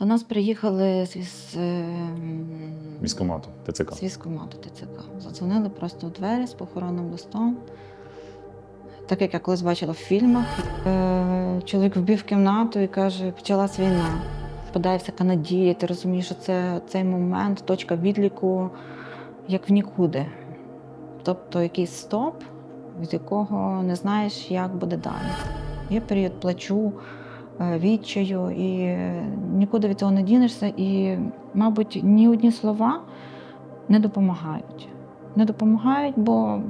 До нас приїхали з, ем, Військомату, ТЦК. з військкомату ТЦК. Задзвонили просто у двері з похоронним листом. Так як я колись бачила в фільмах, е, чоловік вбіг в кімнату і каже, почалась війна. Подається надія, ти розумієш, що це цей момент, точка відліку, як в нікуди. Тобто якийсь стоп, від якого не знаєш, як буде далі. Є період плачу, е, відчаю, і е, нікуди від цього не дінешся. І, мабуть, ні одні слова не допомагають. Не допомагають, бо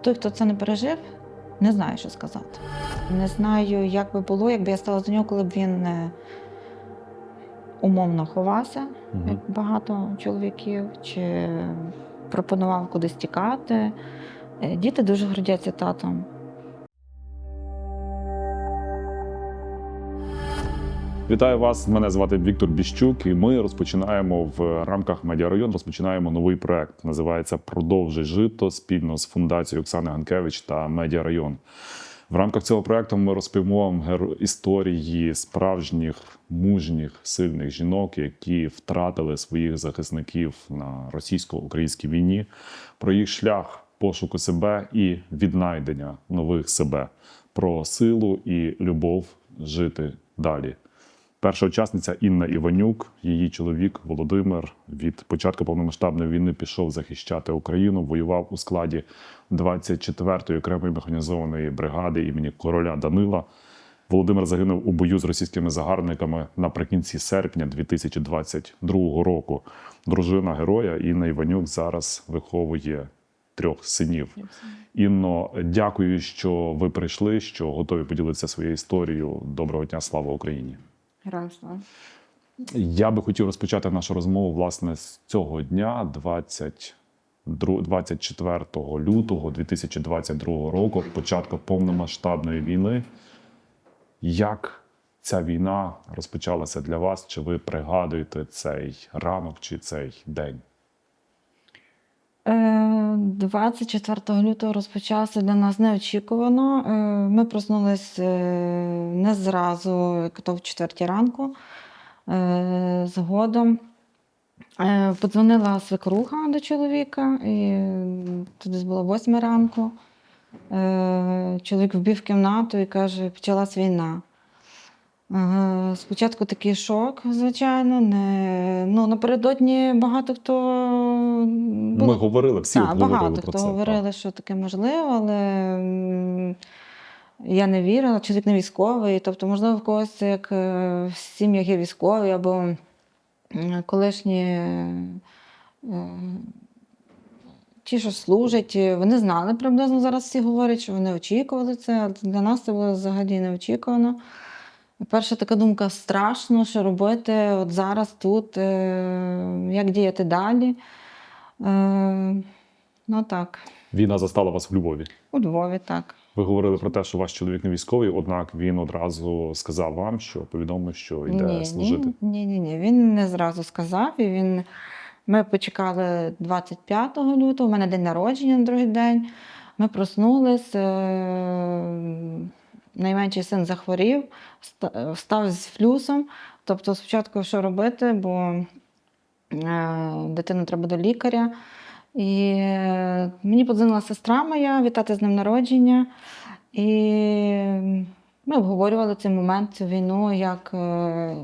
той, хто це не пережив, не знає, що сказати. Не знаю, як би було, якби я стала до нього, коли б він е, умовно ховався, як багато чоловіків, чи пропонував кудись тікати. Е, Діти дуже гордяться татом. Вітаю вас. Мене звати Віктор Біщук, і ми розпочинаємо в рамках медіарайон. Розпочинаємо новий проект. Називається Продовжуй жито спільно з фундацією Оксани Ганкевич та Медіарайон. В рамках цього проекту ми розповімо історії справжніх мужніх сильних жінок, які втратили своїх захисників на російсько-українській війні, про їх шлях пошуку себе і віднайдення нових себе, про силу і любов жити далі. Перша учасниця Інна Іванюк, її чоловік Володимир від початку повномасштабної війни пішов захищати Україну, воював у складі 24-ї окремої механізованої бригади імені короля Данила. Володимир загинув у бою з російськими загарбниками наприкінці серпня 2022 року. Дружина героя Інна Іванюк зараз виховує трьох синів. Інно, дякую, що ви прийшли, що готові поділитися своєю історією. Доброго дня, слава Україні! Героям слава. Я би хотів розпочати нашу розмову власне з цього дня, 22 24 лютого 2022 року, початку повномасштабної війни. Як ця війна розпочалася для вас? Чи ви пригадуєте цей ранок чи цей день? Е, 24 лютого розпочався для нас неочікувано. Е, Ми проснулись е, не зразу, то в четвертій ранку. Е, Згодом е, подзвонила свекруха до чоловіка, і тоді було 8 ранку. Е, Чоловік вбіг в кімнату і каже, почалась війна. Е, Спочатку такий шок, звичайно. Не... Ну, напередодні багато хто Ми говорили, всі так, говорили багато про хто це. говорили, що таке можливо, але я не вірила, чоловік не військовий. Тобто, можливо, в когось як е, в сім'ях є військові або колишні. е, Ті, що служать, вони знали приблизно зараз всі говорять, що вони очікували це. а Для нас це було взагалі неочікувано. Перша така думка страшно, що робити от зараз, тут, е, як діяти далі. Е, ну так, Війна застала вас в Львові. у Львові так. Ви говорили про те, що ваш чоловік не військовий, однак він одразу сказав вам, що повідомив, що йде ні, служити. Ні, ні, ні. Він не зразу сказав. І він... Ми почекали 25 лютого, у мене день народження на другий день. Ми проснулись. Е, Найменший син захворів, ста- встав з флюсом. Тобто, спочатку що робити, бо е, дитину треба до лікаря. І е, мені подзвонила сестра моя вітати з ним народження. І ми обговорювали цей момент, цю війну. Як е,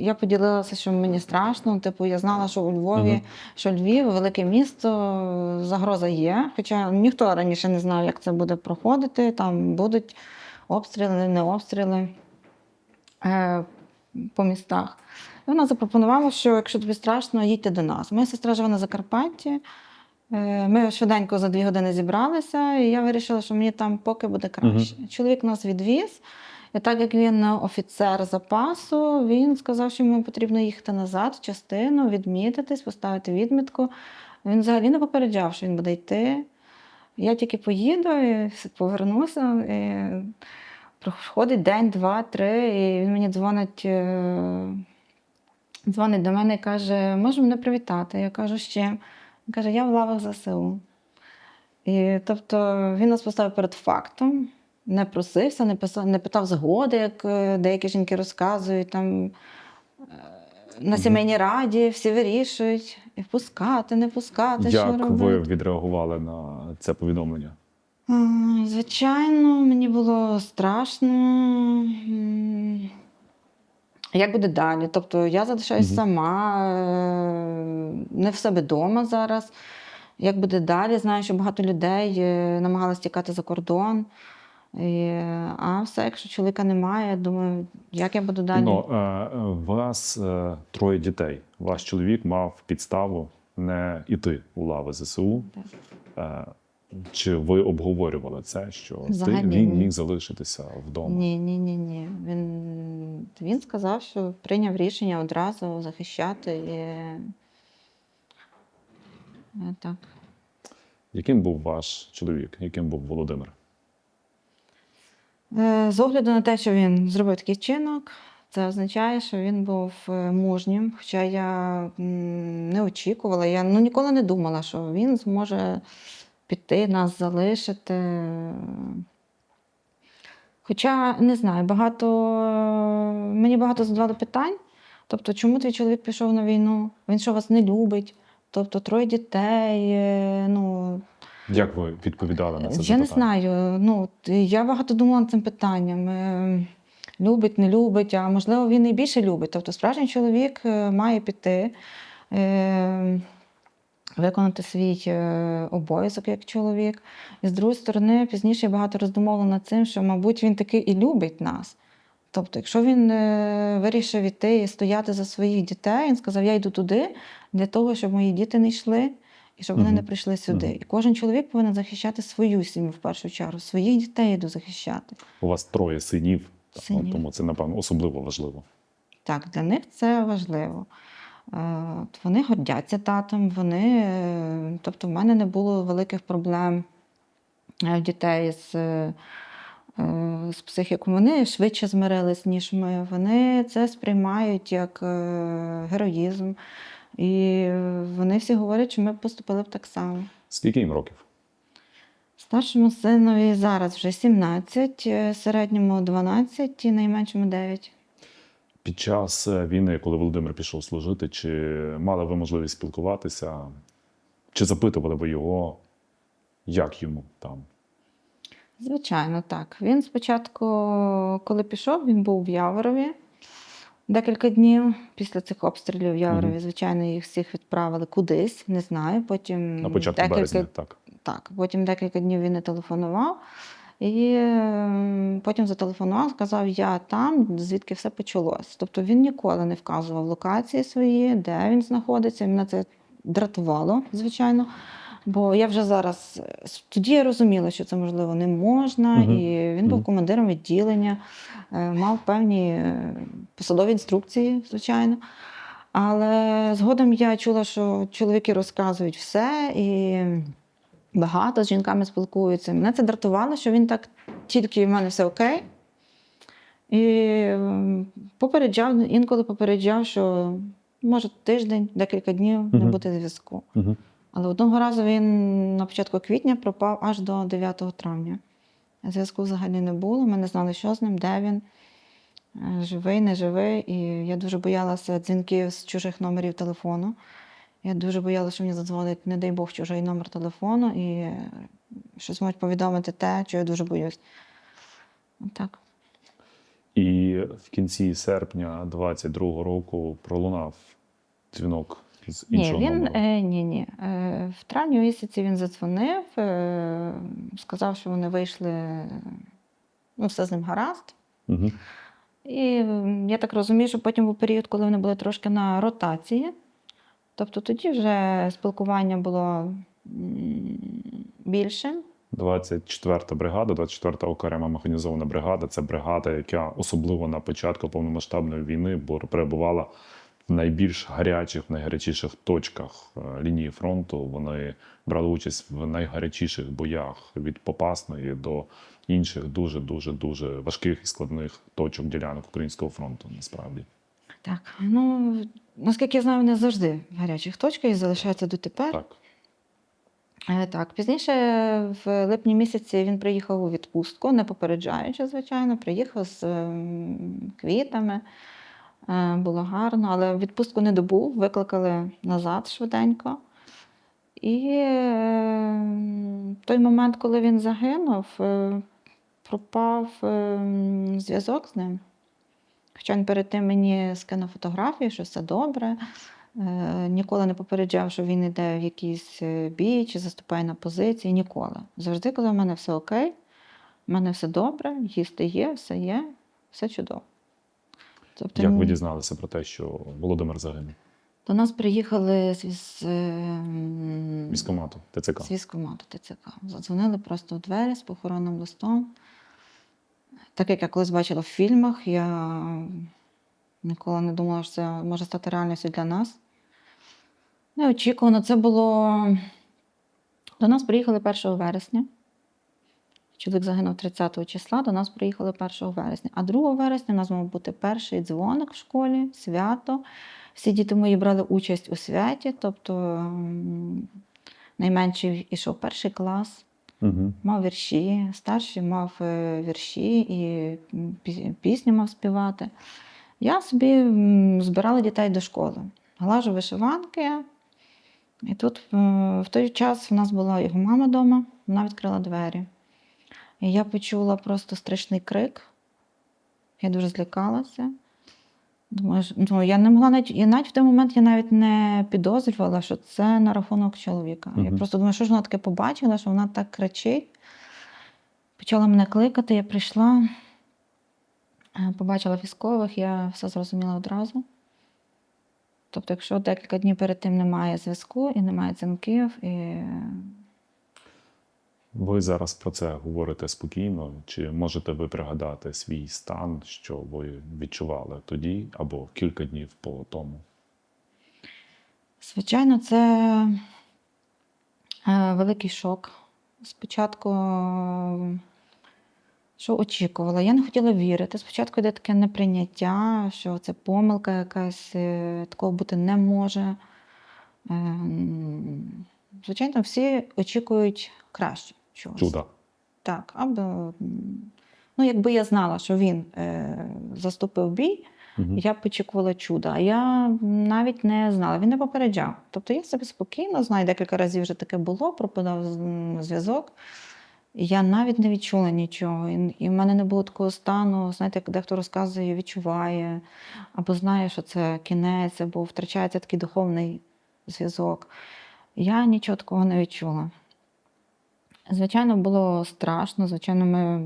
я поділилася, що мені страшно. Типу, я знала, що у Львові, Мгм. що Львів велике місто, загроза є. Хоча ніхто раніше не знав, як це буде проходити. Там будуть обстріли, не обстріли е, по містах. І вона запропонувала, що якщо тобі страшно, їдьте до нас. Моя сестра живе на Закарпатті. Е, Ми швиденько за дві години зібралися, і я вирішила, що мені там поки буде краще. Чоловік нас відвіз. І так як він офіцер запасу, він сказав, що йому потрібно їхати назад, в частину, відмітитись, поставити відмітку. Він взагалі не попереджав, що він буде йти. Я тільки поїду повернуся. І проходить день, два, три, і він мені дзвонить, е, дзвонить до мене і каже: може мене привітати? Я кажу, з чим? Він каже, я в лавах ЗСУ. І тобто він нас поставив перед фактом. не просився, не, писав, не питав згоди, як е, деякі жінки розказують. Там, е, на сімейній раді всі вирішують, і впускати, не пускати, що Як робити. ви відреагували на це повідомлення? Звичайно, мені було страшно. Як буде далі? Тобто я залишаюсь Мгм. сама, е, не в себе вдома зараз. Як буде далі? Знаю, що багато людей е, намагалися тікати за кордон. І, а все, якщо чоловіка немає, я думаю, як я буду далі? Ну, е, е, у вас е, троє дітей. Ваш чоловік мав підставу не йти у лави ЗСУ. Е, Чи ви обговорювали це, що ти, він міг залишитися вдома? Ні, ні, ні, ні. Він, він сказав, що прийняв рішення одразу захищати. І... Так. Яким був ваш чоловік? Яким був Володимир? Е, З огляду на те, що він зробив такий чинок, це означає, що він був е, мужнім. Хоча я не очікувала, я ну, ніколи не думала, що він зможе піти, нас залишити. Хоча не знаю, багато мені багато задавали питань. Тобто, чому твій чоловік пішов на війну? Він що вас не любить? Тобто троє дітей. е, Ну, Як ви відповідали на це я не знаю. Ну, я багато думала над цим питанням. Е, Любить, не любить, а можливо, він і більше любить. Тобто, справжній чоловік е, має піти, е, виконати свій е, обов'язок як чоловік. І з другої сторони, пізніше я багато роздумувала над цим, що, мабуть, він таки і любить нас. Тобто, якщо він е, вирішив іти і стояти за своїх дітей, він сказав: Я йду туди для того, щоб мої діти не йшли і щоб вони не прийшли сюди. І кожен чоловік повинен захищати свою сім'ю в першу чергу, своїх дітей йду захищати. У вас троє синів, так, ну, Синів. тому це, напевно, особливо важливо. Так, для них це важливо. Е, Вони гордяться татом, вони, е, тобто в мене не було великих проблем е, дітей з, з психікою. Вони швидше змирились, ніж ми. Вони це сприймають як героїзм. І вони всі говорять, що ми поступили б так само. Скільки їм років? Старшому синові зараз вже 17, е, середньому 12 і найменшому 9. Під час е, війни, коли Володимир пішов служити, чи мали ви можливість спілкуватися, чи запитували ви його, як йому там? Звичайно, так. Він спочатку, коли пішов, він був в Яворові декілька днів. Після цих обстрілів в Яворові, звичайно, їх всіх відправили кудись, не знаю. Потім На початку декілька, березня, так. так, потім декілька днів він не телефонував. І е, потім зателефонував, сказав, я там, звідки все почалось. Тобто він ніколи не вказував локації свої, де він знаходиться. Мене це дратувало, звичайно. Бо я вже зараз е, тоді я розуміла, що це можливо не можна, Мгм. і він був командиром відділення, е, мав певні е, посадові інструкції, звичайно. Але згодом я чула, що чоловіки розказують все і багато з жінками спілкуються. Мене це дратувало, що він так тільки в мене все окей. І попереджав, інколи попереджав, що може тиждень, декілька днів не буде зв'язку. Угу. Але одного разу він на початку квітня пропав аж до 9 травня. Зв'язку взагалі не було. Ми не знали, що з ним, де він, е, живий, не живий. І я дуже боялася дзвінків з чужих номерів телефону. Я дуже боялася, що мені задзвонить, не дай Бог, чужий номер телефону і е, щось можуть повідомити те, що я дуже боюсь. Отак. І в кінці серпня 22-го року пролунав дзвінок з Ні, він номеру. е, ні, ні. Е, в травні місяці він задзвонив, е, сказав, що вони вийшли, ну, все з ним гаразд. Угу. І я так розумію, що потім був період, коли вони були трошки на ротації. Тобто тоді вже спілкування було більше. 24-та бригада, 24-та окрема механізована бригада. Це бригада, яка особливо на початку повномасштабної війни перебувала в найбільш гарячих, найгарячіших точках е, лінії фронту. Вони брали участь в найгарячіших боях від Попасної до інших дуже дуже дуже важких і складних точок ділянок українського фронту. Насправді. Так, ну наскільки я знаю, вони завжди в гарячих точках і залишаються дотепер. Так. Е, Так, пізніше в липні місяці він приїхав у відпустку, не попереджаючи, звичайно, приїхав з ем, квітами. Е, Було гарно, але відпустку не добув, викликали назад швиденько. І е, в той момент, коли він загинув, е, пропав е, зв'язок з ним. Хоча він перед тим мені скинув фотографії, що все добре. Е, Ніколи не попереджав, що він йде в якийсь бій чи заступає на позиції. Ніколи. Завжди казав, у мене все окей, у мене все добре, їсти є, все є, все чудово. Тобто, Як ви дізналися про те, що Володимир загинув? до нас приїхали з, з, ем, Військомату, ТЦК. з військкомату ТЦК. Задзвонили просто в двері з похоронним листом. Так як я колись бачила в фільмах, я ніколи не думала, що це може стати реальністю для нас. Неочікувано, це було. До нас приїхали 1 вересня. Чоловік загинув 30 числа, до нас приїхали 1 вересня. А 2 вересня у нас мав бути перший дзвоник в школі, свято. Всі діти мої брали участь у святі, тобто найменший ішов перший клас, Угу. мав вірші, старший мав е, вірші і пісню мав співати. Я собі збирала дітей до школи. Глажу вишиванки. І тут в той час в нас була його мама вдома, вона відкрила двері. І я почула просто страшний крик. Я дуже злякалася. Думаю, ну, я не могла навіть, і навіть в той момент я навіть не підозрювала, що це на рахунок чоловіка. Я просто думаю, що ж вона таке побачила, що вона так кричить. Почала мене кликати, я прийшла, е, побачила військових, я все зрозуміла одразу. Тобто, якщо декілька днів перед тим немає зв'язку і немає дзвінків, і Ви зараз про це говорите спокійно. Чи можете ви пригадати свій стан, що ви відчували тоді або кілька днів по тому? Звичайно, це е, великий шок. Спочатку, е, що очікувала, я не хотіла вірити. Спочатку йде таке неприйняття, що це помилка якась, е, такого бути не може. Ем, Звичайно, всі очікують краще чогось. Чуда. Так, або ну, якби я знала, що він е, заступив бій, Угу. я б очікувала чуда. А я навіть не знала, він не попереджав. Тобто я собі спокійно знаю, декілька разів вже таке було, пропадав зв'язок. Я навіть не відчула нічого. І, і в мене не було такого стану, знаєте, як дехто розказує, відчуває, або знає, що це кінець, або втрачається такий духовний зв'язок. Я нічого такого не відчула. Звичайно, було страшно, звичайно, ми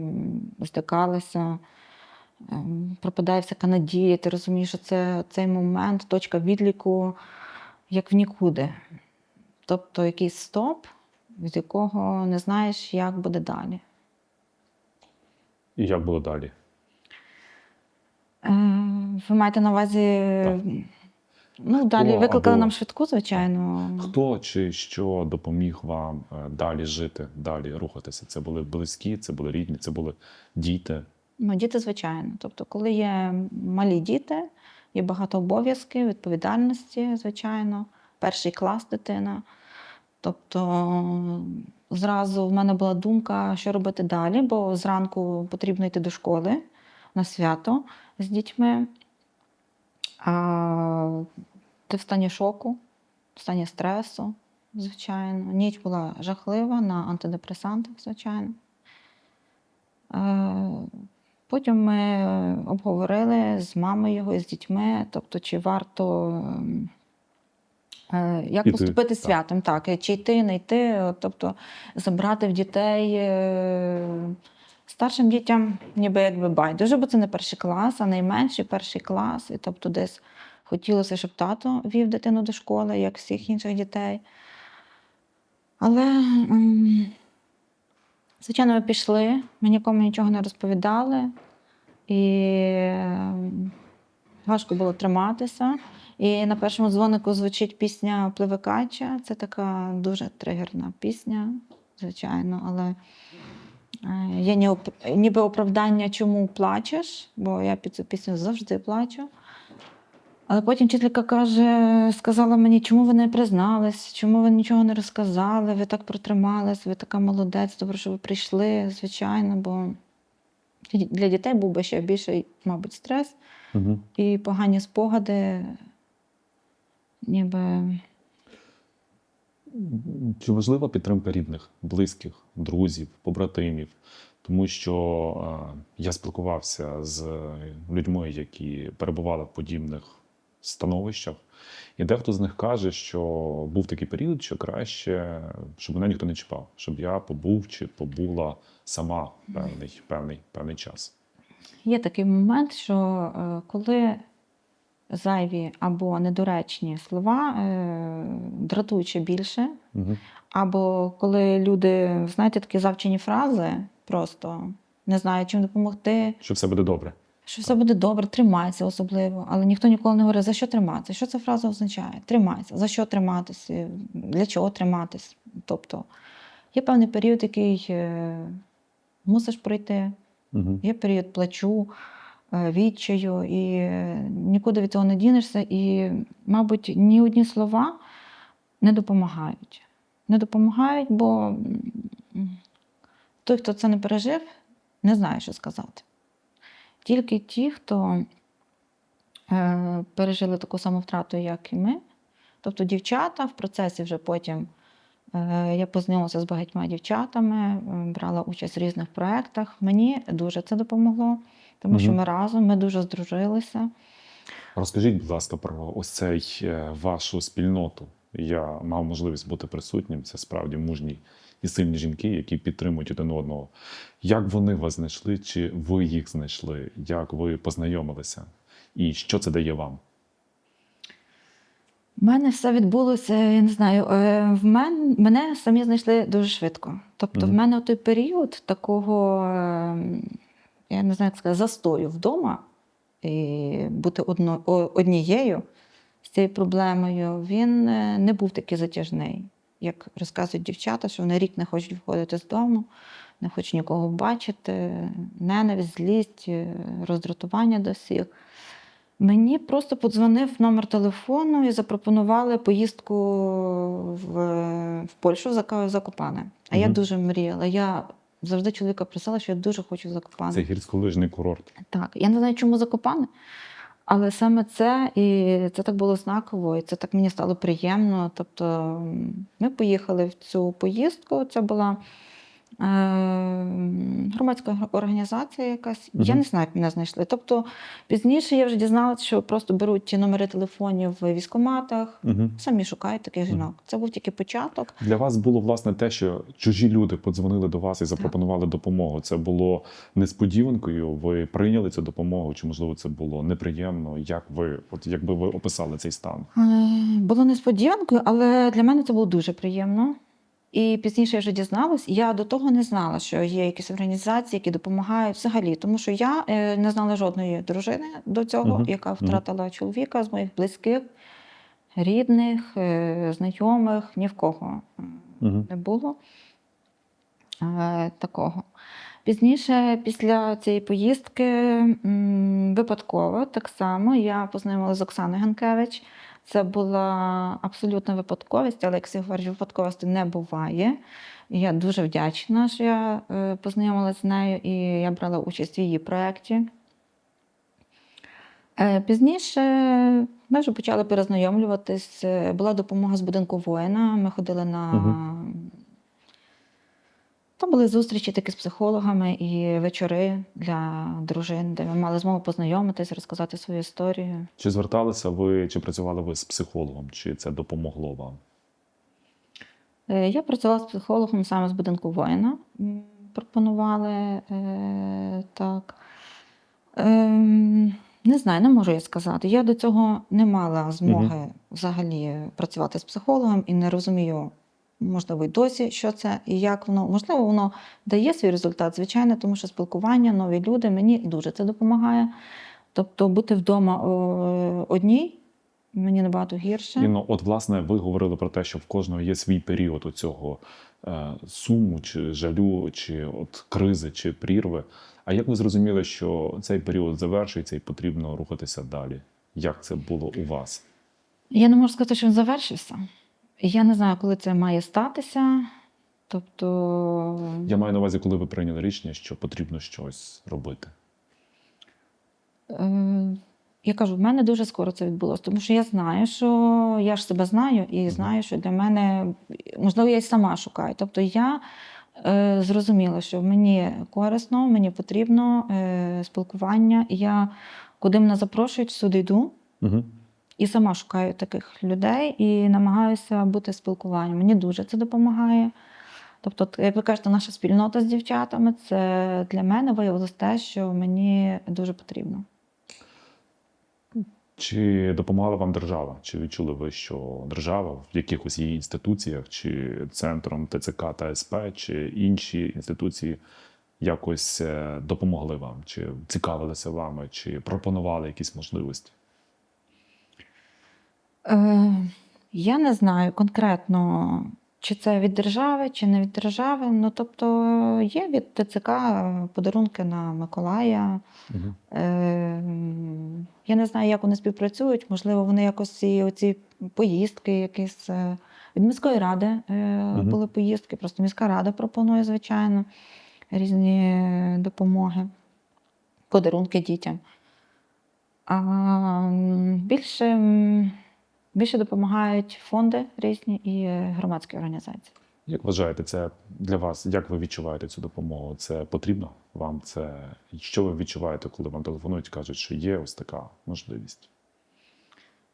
здикалися. Ем, Пропадає всяка надія, ти розумієш, що це цей момент, точка відліку, як в нікуди. Тобто якийсь стоп, від якого не знаєш, як буде далі. І як було далі? Е, Ви маєте на увазі. Так. Ну, далі викликали або- нам швидку, звичайно. Хто чи що допоміг вам е, далі жити, далі рухатися? Це були близькі, це були рідні, це були діти. Ну, діти, звичайно. Тобто, коли є малі діти, є багато обов'язків, відповідальності, звичайно, перший клас дитина. Тобто зразу в мене була думка, що робити далі, бо зранку потрібно йти до школи на свято з дітьми. А ти в стані шоку, в стані стресу, звичайно. Ніч була жахлива на антидепресантах, звичайно. Е, Потім ми обговорили з мамою його і з дітьми, тобто, чи варто ем, е, як поступити святом, так, чи йти, не йти, тобто забрати в дітей. Старшим дітям ніби якби байдуже, бо це не перший клас, а найменший перший клас. І тобто десь хотілося, щоб тато вів дитину до школи, як всіх інших дітей. Але, звичайно, ми пішли, ми нікому нічого не розповідали, і важко було триматися. І на першому дзвонику звучить пісня Пливикача. Це така дуже тригерна пісня, звичайно, але є ніби оправдання, чому плачеш, бо я під цю пісню завжди плачу. Але потім вчителька каже, сказала мені, чому ви не признались, чому ви нічого не розказали, ви так протримались, ви така молодець, добре, що ви прийшли, звичайно, бо для дітей був би ще більший, мабуть, стрес Угу. і погані спогади, ніби Чи важлива підтримка рідних, близьких, друзів, побратимів? Тому що е, я спілкувався з людьми, які перебували в подібних становищах, і дехто з них каже, що був такий період, що краще, щоб мене ніхто не чіпав, щоб я побув чи побула сама певний, певний, певний час. Є такий момент, що е, коли зайві або недоречні слова е, дратують ще більше, Угу. або коли люди, знаєте, такі завчені фрази, просто не знають, чим допомогти, Що все буде добре. що все буде добре, тримайся особливо, але ніхто ніколи не говорить, за що триматися. Що ця фраза означає? Тримайся, за що триматися, для чого триматись. Тобто є певний період, який е, мусиш пройти. Угу. Є період плачу, відчаю, і е, нікуди від цього не дінешся. І, мабуть, ні одні слова не допомагають. Не допомагають, бо той, хто це не пережив, не знає, що сказати. Тільки ті, хто е, пережили таку саму втрату, як і ми. Тобто дівчата в процесі вже потім Е, Я познайомилася з багатьма дівчатами, е, брала участь в різних проєктах. Мені дуже це допомогло, тому що ми разом ми дуже здружилися. Розкажіть, будь ласка, про ось цей е, вашу спільноту. Я мав можливість бути присутнім. Це справді мужні і сильні жінки, які підтримують один одного. Як вони вас знайшли? Чи ви їх знайшли? Як ви познайомилися? І що це дає вам? У мене все відбулося, я не знаю. е, В мен, мене самі знайшли дуже швидко. Тобто, в мене той період такого, е, я не знаю, як сказати, застою вдома і бути одно, однією з цією проблемою, він е, не був такий затяжний. Як розказують дівчата, що вони рік не хочуть виходити з дому, не хочуть нікого бачити, ненависть, злість, е, роздратування до всіх. Мені просто подзвонив номер телефону і запропонували поїздку в, в Польщу в Закопане. А я дуже мріяла. Я завжди чоловіка просила, що я дуже хочу в Закопане. Це гірськолижний курорт. Так, я не знаю, чому Закопане, але саме це, і це так було знаково, і це так мені стало приємно. Тобто ми поїхали в цю поїздку. Це була громадська організація якась. Я не знаю, як мене знайшли. Тобто пізніше я вже дізналася, що просто беруть ті номери телефонів в військоматах, Угу. самі шукають таких Мгм. жінок. Це був тільки початок. Для вас було власне те, що чужі люди подзвонили до вас і запропонували допомогу. Це було несподіванкою. Ви прийняли цю допомогу, чи можливо це було неприємно? Як ви, от якби ви описали цей стан? Е, Було несподіванкою, але для мене це було дуже приємно. І пізніше я вже дізналась, я до того не знала, що є якісь організації, які допомагають взагалі. Тому що я е, не знала жодної дружини до цього, Мгм. яка втратила чоловіка з моїх близьких, рідних, е, знайомих, ні в кого Угу. не було е, такого. Пізніше, після цієї поїздки, випадково так само я познайомилася з Оксаною Ганкевич. Це була абсолютна випадковість, але як я говорю, випадковості не буває. Я дуже вдячна, що я е, познайомилася з нею і я брала участь в її проєкті. Е, Пізніше ми вже почали перезнайомлюватись. Е, Була допомога з будинку воїна. Ми ходили на. Там були зустрічі такі з психологами і вечори для дружин, де ми мали змогу познайомитись, розказати свою історію. Чи зверталися ви, чи працювали ви з психологом? Чи це допомогло вам? Е, Я працювала з психологом саме з будинку воїна. Пропонували е, так. Ем, не знаю, не можу я сказати. Я до цього не мала змоги взагалі працювати з психологом і не розумію, можливо, й досі, що це і як воно. Можливо, воно дає свій результат, звичайно, тому що спілкування, нові люди, мені дуже це допомагає. Тобто бути вдома одній мені набагато гірше. І ну, от, власне, ви говорили про те, що в кожного є свій період у цього е, суму, чи жалю, чи от кризи, чи прірви. А як ви зрозуміли, що цей період завершується і потрібно рухатися далі? Як це було у вас? Я не можу сказати, що він завершився. Я не знаю, коли це має статися. Тобто, Я маю на увазі, коли ви прийняли рішення, що потрібно щось робити. Е, Я кажу, в мене дуже скоро це відбулося, тому що я знаю, що я ж себе знаю і знаю, що для мене, можливо, я й сама шукаю. Тобто я е, зрозуміла, що мені корисно, мені потрібно е, спілкування. І я куди мене запрошують, всюди йду. Угу. І сама шукаю таких людей і намагаюся бути в спілкуванні. Мені дуже це допомагає. Тобто, як ви кажете, наша спільнота з дівчатами це для мене виявилось те, що мені дуже потрібно. Чи допомагала вам держава? Чи відчули ви, що держава в якихось її інституціях, чи центром ТЦК та СП, чи інші інституції якось е, допомогли вам, чи цікавилися вами, чи пропонували якісь можливості? Е, я не знаю конкретно, чи це від держави, чи не від держави. Ну, тобто, є від ТЦК подарунки на Миколая. Угу. Е, я не знаю, як вони співпрацюють. Можливо, вони якось і оці поїздки, якісь е, від міської ради е, Мгм. були поїздки. Просто міська рада пропонує, звичайно, різні допомоги, подарунки дітям. А більше, більше допомагають фонди різні і е, громадські організації. Як вважаєте, це для вас? Як ви відчуваєте цю допомогу? Це потрібно вам? Це що ви відчуваєте, коли вам телефонують і кажуть, що є ось така можливість?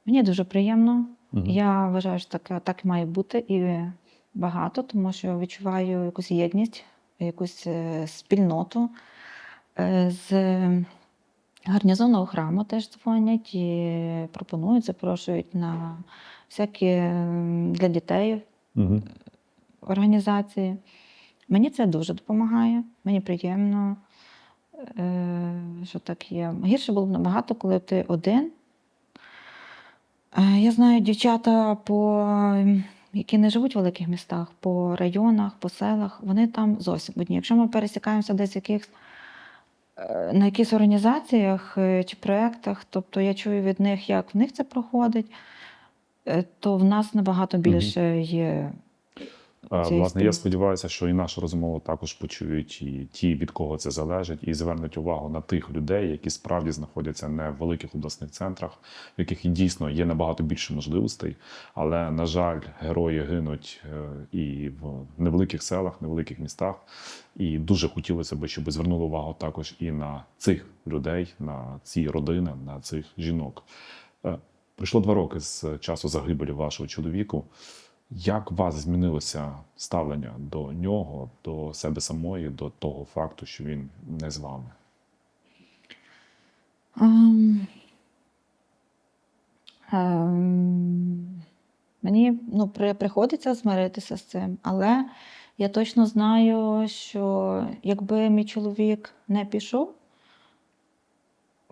Мені дуже приємно. Мгм. Я вважаю, що так, так має бути і багато, тому що відчуваю якусь єдність, якусь е, спільноту. Е, З гарнізонного храму теж дзвонять і пропонують, запрошують на всякі для дітей Угу. організації. Мені це дуже допомагає, мені приємно, е, що так є. Гірше було б набагато, коли ти один. Е, Я знаю дівчата, по, які не живуть в великих містах, по районах, по селах, вони там зовсім одні. Якщо ми пересікаємося десь в якихось, на якихось організаціях е, чи проєктах, тобто я чую від них, як в них це проходить, е, то в нас набагато більше є Власне, я сподіваюся, що і нашу розмову також почують і ті, від кого це залежить, і звернуть увагу на тих людей, які справді знаходяться не в великих обласних центрах, в яких і дійсно є набагато більше можливостей. Але на жаль, герої гинуть е, і в невеликих селах, невеликих містах. І дуже хотілося б, щоб звернули увагу також і на цих людей, на ці родини, на цих жінок. Е, Пройшло два роки з часу загибелі вашого чоловіку. Як у вас змінилося ставлення до нього, до себе самої, до того факту, що він не з вами? Ем, ем, Мені ну, при, приходиться змиритися з цим, але я точно знаю, що якби мій чоловік не пішов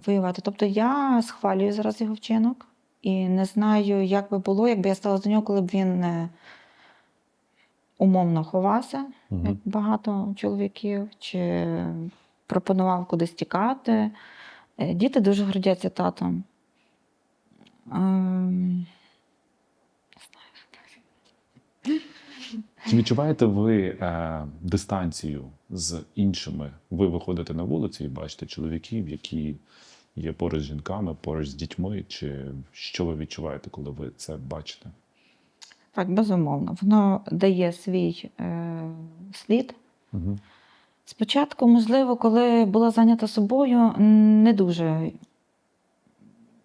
воювати, тобто я схвалюю зараз його вчинок і не знаю, як би було, якби я стала до нього, коли б він е, умовно ховався, Мгм. як багато чоловіків, чи пропонував кудись тікати. Е, Діти дуже гордяться татом. Ем, Чи відчуваєте ви е, дистанцію з іншими? Ви виходите на вулицю і бачите чоловіків, які є поруч з жінками, поруч з дітьми? Чи що ви відчуваєте, коли ви це бачите? Так, безумовно. Воно дає свій е, слід. Угу. Спочатку, можливо, коли була зайнята собою, не дуже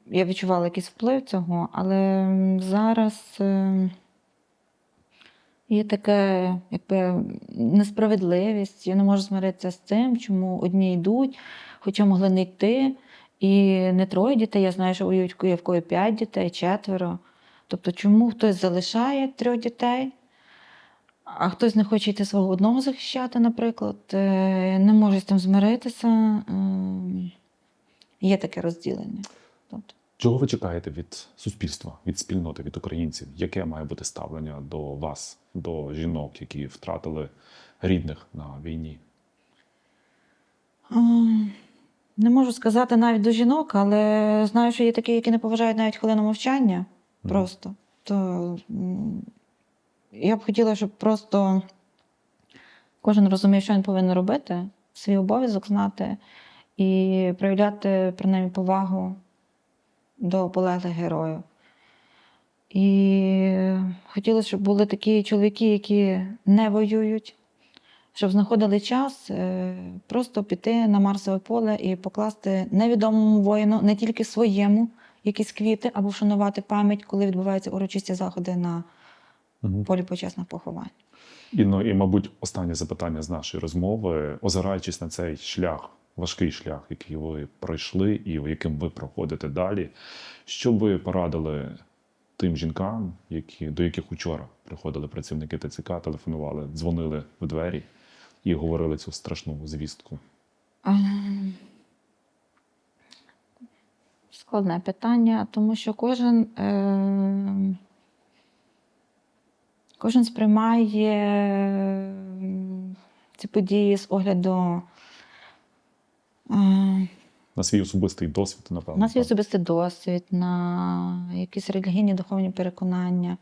я відчувала якийсь вплив цього, але зараз е, є таке, якби несправедливість. Я не можу змиритися з цим, чому одні йдуть, хоча могли не йти. І не троє дітей, я знаю, що воюють в Києві, в кої п'ять дітей, четверо. Тобто, чому хтось залишає трьох дітей, а хтось не хоче йти свого одного захищати, наприклад, е, не може з цим змиритися. Ем, Є таке розділення. Тобто, Чого ви чекаєте від суспільства, від спільноти, від українців? Яке має бути ставлення до вас, до жінок, які втратили рідних на війні? ем, Не можу сказати навіть до жінок, але знаю, що є такі, які не поважають навіть хвилину мовчання. Просто. То я б хотіла, щоб просто кожен розумів, що він повинен робити, свій обов'язок знати і проявляти принаймні повагу до полеглих героїв. І хотілося, щоб були такі чоловіки, які не воюють, щоб знаходили час е, просто піти на Марсове поле і покласти невідомому воїну, не тільки своєму, якісь квіти, або вшанувати пам'ять, коли відбуваються урочисті заходи на полі почесних поховань. І, ну, і, мабуть, останнє запитання з нашої розмови, озираючись на цей шлях, важкий шлях, який ви пройшли і яким ви проходите далі, що ви порадили тим жінкам, які, до яких учора приходили працівники ТЦК, телефонували, дзвонили в двері і говорили цю страшну звістку? Ем, Складне питання, тому що кожен, е, кожен сприймає ем, ці події з огляду е, На свій особистий досвід, напевно. на свій так? особистий досвід, на якісь релігійні духовні переконання.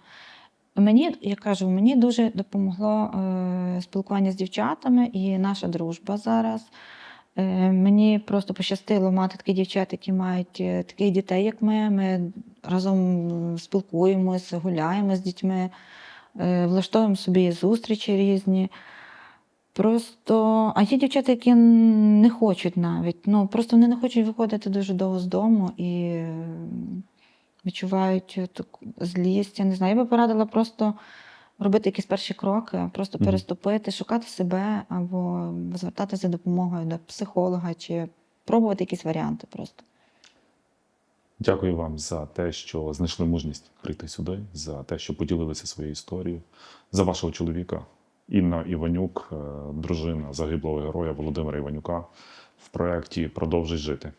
Мені, я кажу, мені дуже допомогло е, спілкування з дівчатами і наша дружба зараз. Е, мені просто пощастило мати таких дівчат, які мають е, таких дітей, як ми. Ми разом спілкуємося, гуляємо з дітьми, е, влаштовуємо собі зустрічі різні. Просто, а є дівчата, які не хочуть навіть. Ну, просто вони не хочуть виходити дуже довго з дому і відчувають таку злість. Я не знаю. Я би порадила просто робити якісь перші кроки, просто Мгм. переступити, шукати себе або звертатися за допомогою до психолога чи пробувати якісь варіанти просто. Дякую вам за те, що знайшли мужність прийти сюди, за те, що поділилися своєю історією, за вашого чоловіка. Інна Іванюк, е, дружина загиблого героя Володимира Іванюка, в проєкті Продовжуй жити.